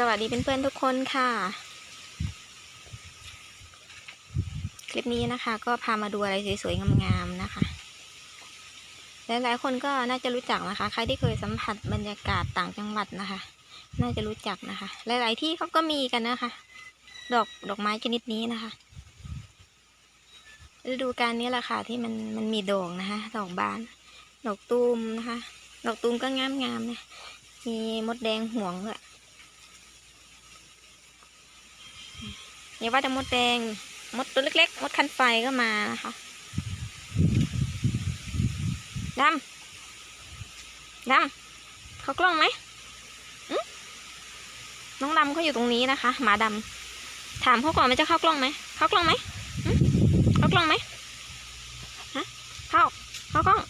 สวัสดีเพื่อนๆทุกคนค่ะ คลิปนี้นะคะ ก็พามาดูอะไรสวยๆงามๆนะคะ หลายๆคนก็น่าจะรู้จักนะคะ ใครที่เคยสัมผัสบรรยากาศต่างจังหวัดนะคะ น่าจะรู้จักนะคะ หลาย ๆ ที่เขาก็มีกันนะคะ ดอกดอกไม้ชนิดนี้นะคะฤดูกาลนี้แหละค่ะที่มันมันมีดอกนะคะดอกบาน ดอกตูมนะคะ ดอกตูมก็งามๆนะมีมดแดงห่วงด้วย อย่าว่าแต่มดแดง มดตัวเล็กๆ มดคันไฟก็มานะคะดำดำเขากล้องไหมอื้น้องดำเขาอยู่ตรงนี้นะคะ หมาดำถามเขาก่อนมันจะเข้ากล้องไหมเข้ากล้องไหมเข้ากล้องไหมฮะเข้าเข้ากล้อง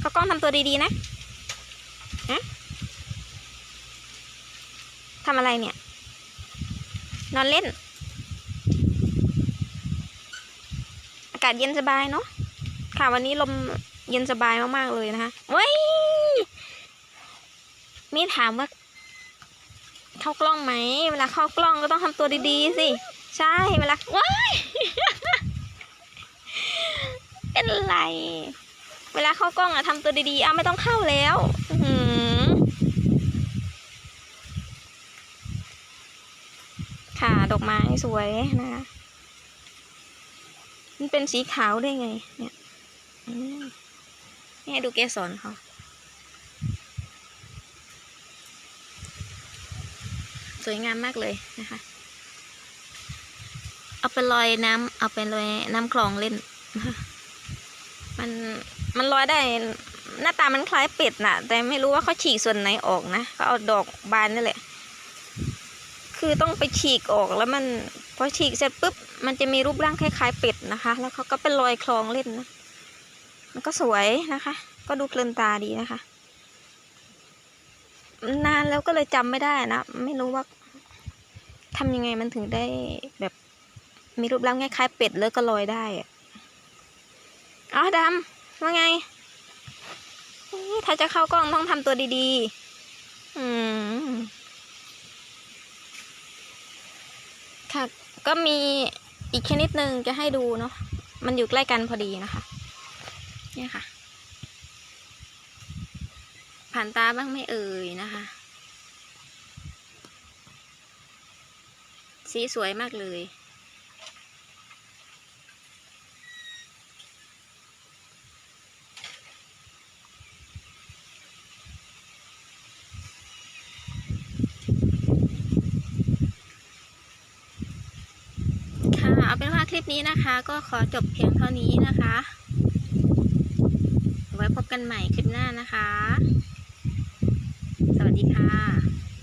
เข้ากล้องทำตัวดีๆนะฮะทำอะไรเนี่ย นอนเล่นากาศเย็นสบายเนาะค่ะวันนี้ลมเย็นสบายมากๆเลยนะคะเว้ยมีถามว่า เข้ากล้องไหม เวลาเข้ากล้องก็ต้องทำตัวดีๆสิ ใช่เวลาว้ายเป็นไร เวลาเข้ากล้องอะทำตัวดีๆอ้าไม่ต้องเข้าแล้วอื้อหือค่ะดอกไม้สวยนะคะ มันเป็นสีขาวได้ไง เนี่ยนี่ให้ดูเกสรเขาสวยงามมากเลยนะคะ เอาไปลอยน้ำเอาไปลอยน้ำคลองเล่น มันมันลอยได้หน้าตามันคล้ายเป็ดน่ะ แต่ไม่รู้ว่าเขาฉีกส่วนไหนออกนะเขาเอาดอกบานนี่แหละ คือต้องไปฉีกออกแล้วมัน อฉีกเสร็จปุ๊บมันจะมีรูปร่างคล้าย ๆ เป็ดนะคะ แล้วเขาก็เป็นรอยคลองเล่นนะ มันก็สวยนะคะ ก็ดูเพลินตาดีนะคะ นานแล้วก็เลยจำไม่ได้นะ ไม่รู้ว่าทำยังไงมันถึงได้แบบมีรูปร่างคล้ายๆเป็ดแล้วก็ลอยได้อะอ๋อดำว่าไงถ้าจะเข้ากล้องต้องทำตัวดีๆ อืม ค่ะ ก็มีอีกชนิดหนึ่งจะให้ดูเนาะ มันอยู่ใกล้กันพอดีนะคะ เนี่ยค่ะ ผ่านตาบ้างไม่เอ่ยนะคะ สีสวยมากเลย ค่ะ เอาเป็นว่าคลิปนี้นะคะ ก็ขอจบเพียงเท่านี้นะคะ ไว้พบกันใหม่คลิปหน้านะคะ สวัสดีค่ะ